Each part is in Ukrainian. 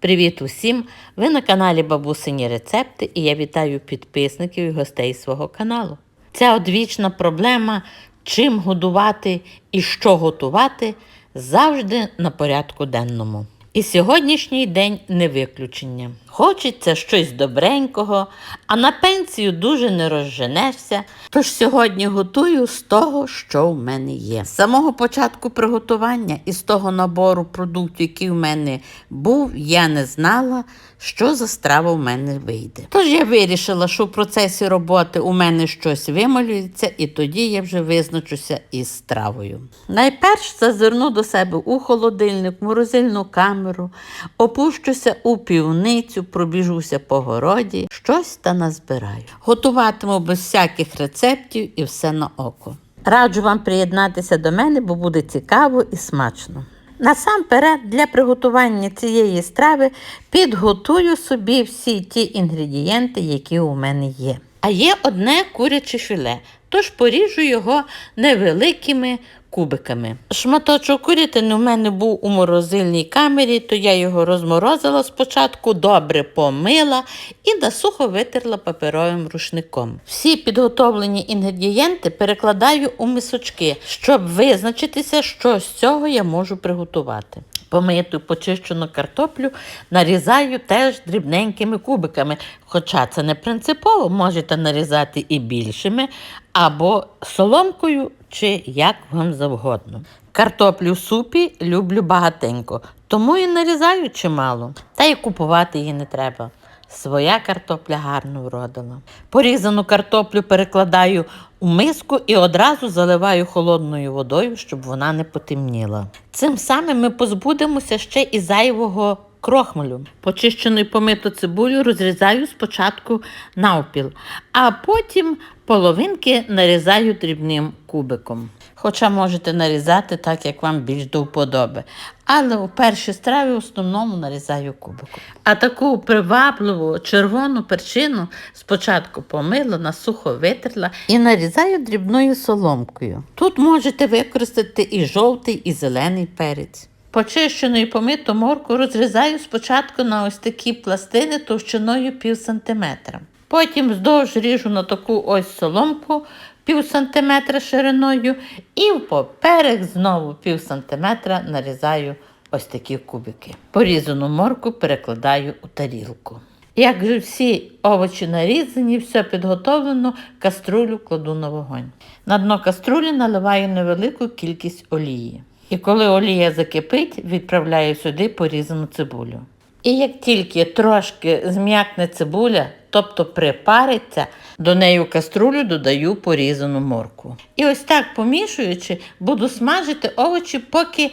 Привіт усім! Ви на каналі Бабусині Рецепти і я вітаю підписників і гостей свого каналу. Ця одвічна проблема, чим годувати і що готувати, завжди на порядку денному. І сьогоднішній день не виключення. Хочеться щось добренького, а на пенсію дуже не розженешся. Тож сьогодні готую з того, що в мене є. З самого початку приготування і з того набору продуктів, який в мене був, я не знала, що за страва в мене вийде. Тож я вирішила, що в процесі роботи у мене щось вималюється, і тоді я вже визначуся із стравою. Найперш зазирну до себе у холодильник, морозильну камеру, опущуся у півницю, пробіжуся по городі, щось та назбираю. Готуватиму без всяких рецептів і все на око. Раджу вам приєднатися до мене, бо буде цікаво і смачно. Насамперед, для приготування цієї страви підготую собі всі ті інгредієнти, які у мене є. А є одне куряче філе, тож поріжу його невеликими кубиками. Шматочок курятини у мене був у морозильній камері, то я його розморозила спочатку, добре помила і насухо витерла паперовим рушником. Всі підготовлені інгредієнти перекладаю у мисочки, щоб визначитися, що з цього я можу приготувати. Помиту почищену картоплю нарізаю теж дрібненькими кубиками. Хоча це не принципово, можете нарізати і більшими, або соломкою, чи як вам завгодно. Картоплю в супі люблю багатенько, тому і нарізаю чимало. Та й купувати її не треба. Своя картопля гарно вродила. Порізану картоплю перекладаю у миску і одразу заливаю холодною водою, щоб вона не потемніла. Цим самим ми позбудемося ще і зайвого крохмалю. Почищену і помиту цибулю розрізаю спочатку навпіл, а потім половинки нарізаю дрібним кубиком. Хоча можете нарізати так, як вам більш до вподоби. Але у першій страві в основному нарізаю кубиком. А таку привабливу червону перчину спочатку помила, насухо витерла і нарізаю дрібною соломкою. Тут можете використати і жовтий, і зелений перець. Почищену і помиту морку розрізаю спочатку на ось такі пластини товщиною пів сантиметра. Потім вздовж ріжу на таку ось соломку пів сантиметра шириною і поперек знову пів сантиметра нарізаю ось такі кубики. Порізану морку перекладаю у тарілку. Як же всі овочі нарізані, все підготовлено, каструлю кладу на вогонь. На дно каструлі наливаю невелику кількість олії. І коли олія закипить, відправляю сюди порізану цибулю. І як тільки трошки зм'якне цибуля, тобто припариться, до неї в каструлю додаю порізану морку. І ось так помішуючи, буду смажити овочі, поки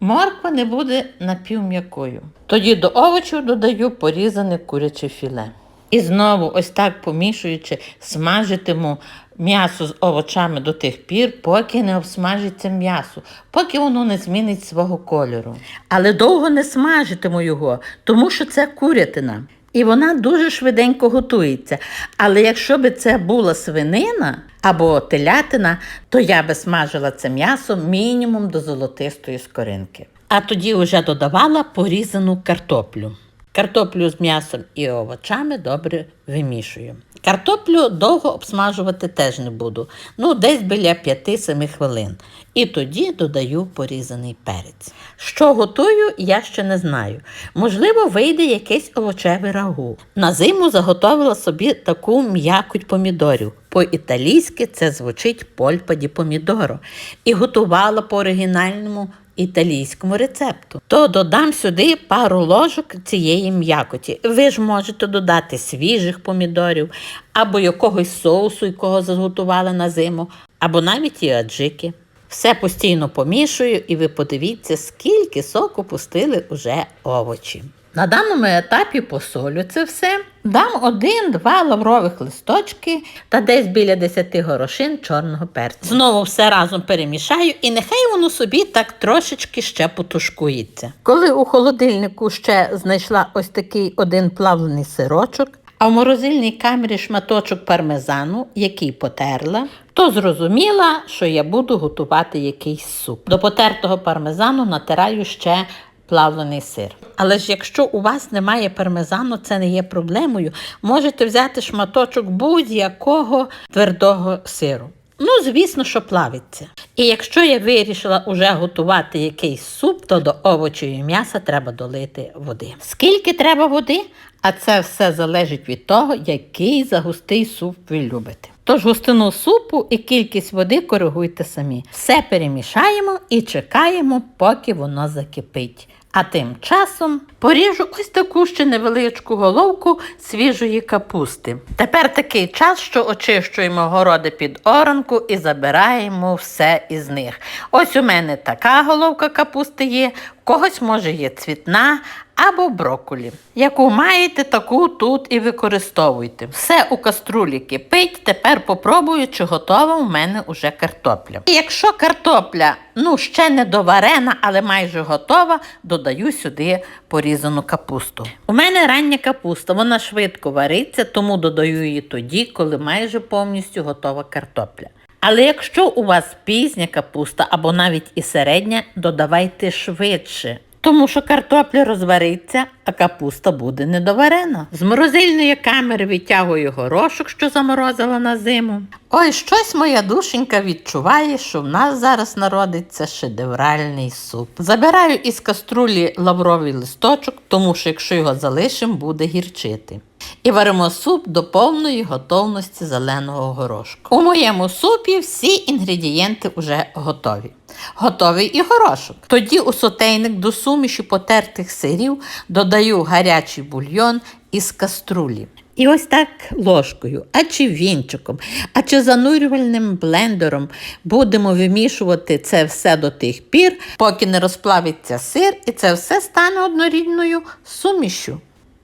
морква не буде напівм'якою. Тоді до овочів додаю порізане куряче філе. І знову, ось так помішуючи, смажитиму м'ясо з овочами до тих пір, поки не обсмажиться м'ясо, поки воно не змінить свого кольору. Але довго не смажитиму його, тому що це курятина. І вона дуже швиденько готується. Але якщо б це була свинина або телятина, то я би смажила це м'ясо мінімум до золотистої скоринки. А тоді вже додавала порізану картоплю. Картоплю з м'ясом і овочами добре вимішую. Картоплю довго обсмажувати теж не буду, ну десь біля 5-7 хвилин. І тоді додаю порізаний перець. Що готую, я ще не знаю. Можливо, вийде якесь овочеве рагу. На зиму заготовила собі таку м'якоть помідорів. По-італійськи це звучить польпа ді помідоро. І готувала по оригінальному італійському рецепту. То додам сюди пару ложок цієї м'якоті. Ви ж можете додати свіжих помідорів, або якогось соусу, якого заготували на зиму, або навіть і аджики. Все постійно помішую, і ви подивіться, скільки соку пустили уже овочі. На даному етапі посолю це все. Дам один-два лаврових листочки та десь біля 10 горошин чорного перцю. Знову все разом перемішаю і нехай воно собі так трошечки ще потушкується. Коли у холодильнику ще знайшла ось такий один плавлений сирочок, а в морозильній камері шматочок пармезану, який потерла, то зрозуміла, що я буду готувати якийсь суп. До потертого пармезану натираю ще плавлений сир. Але ж якщо у вас немає пармезану, це не є проблемою. Можете взяти шматочок будь-якого твердого сиру. Ну, звісно, що плавиться. І якщо я вирішила уже готувати якийсь суп, то до овочів і м'яса треба долити води. Скільки треба води? А це все залежить від того, який загустий суп ви любите. Тож густину супу і кількість води коригуйте самі. Все перемішаємо і чекаємо, поки воно закипить. А тим часом поріжу ось таку ще невеличку головку свіжої капусти. Тепер такий час, що очищуємо городи під оранку і забираємо все із них. Ось у мене така головка капусти є, в когось може є цвітна або брокколі. Яку маєте, таку тут і використовуйте. Все у каструлі кипить, тепер попробую, чи готова у мене уже картопля. І якщо картопля ну ще не доварена, але майже готова, додаю сюди порізану капусту. У мене рання капуста, вона швидко вариться, тому додаю її тоді, коли майже повністю готова картопля. Але якщо у вас пізня капуста або навіть і середня, додавайте швидше. Тому що картопля розвариться, а капуста буде недоварена. З морозильної камери витягую горошок, що заморозила на зиму. Ой, щось моя душенька відчуває, що в нас зараз народиться шедевральний суп. Забираю із каструлі лавровий листочок, тому що якщо його залишимо, буде гірчити. І варимо суп до повної готовності зеленого горошку. У моєму супі всі інгредієнти вже готові. Готовий і горошок. Тоді у сотейник до суміші потертих сирів додаю гарячий бульйон із каструлі. І ось так ложкою, а чи вінчиком, а чи занурювальним блендером будемо вимішувати це все до тих пір, поки не розплавиться сир, і це все стане однорідною сумішю.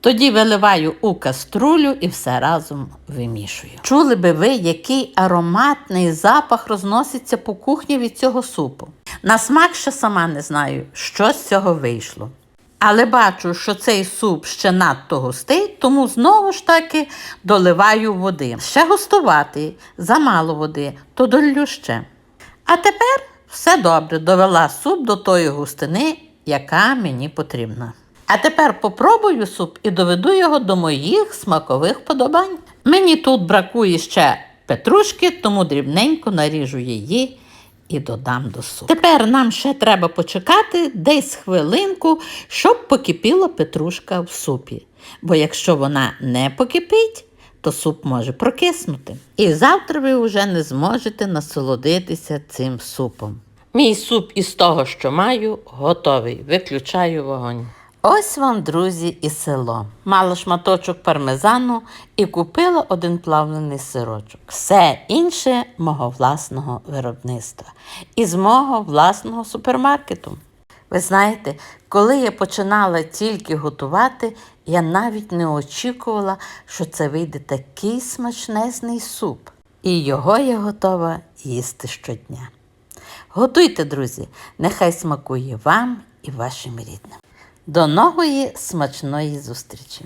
Тоді виливаю у каструлю і все разом вимішую. Чули би ви, який ароматний запах розноситься по кухні від цього супу. На смак ще сама не знаю, що з цього вийшло. Але бачу, що цей суп ще надто густий, тому знову ж таки доливаю води. Ще густуватий, замало води, то долю ще. А тепер все добре, довела суп до тої густини, яка мені потрібна. А тепер попробую суп і доведу його до моїх смакових подобань. Мені тут бракує ще петрушки, тому дрібненько наріжу її і додам до супу. Тепер нам ще треба почекати десь хвилинку, щоб покипіла петрушка в супі. Бо якщо вона не покипить, то суп може прокиснути. І завтра ви вже не зможете насолодитися цим супом. Мій суп із того, що маю, готовий. Виключаю вогонь. Ось вам, друзі, і село. Мала шматочок пармезану і купила один плавлений сирочок. Все інше мого власного виробництва і з мого власного супермаркету. Ви знаєте, коли я починала тільки готувати, я навіть не очікувала, що це вийде такий смачнезний суп. І його я готова їсти щодня. Готуйте, друзі, нехай смакує вам і вашим рідним. До нової смачної зустрічі!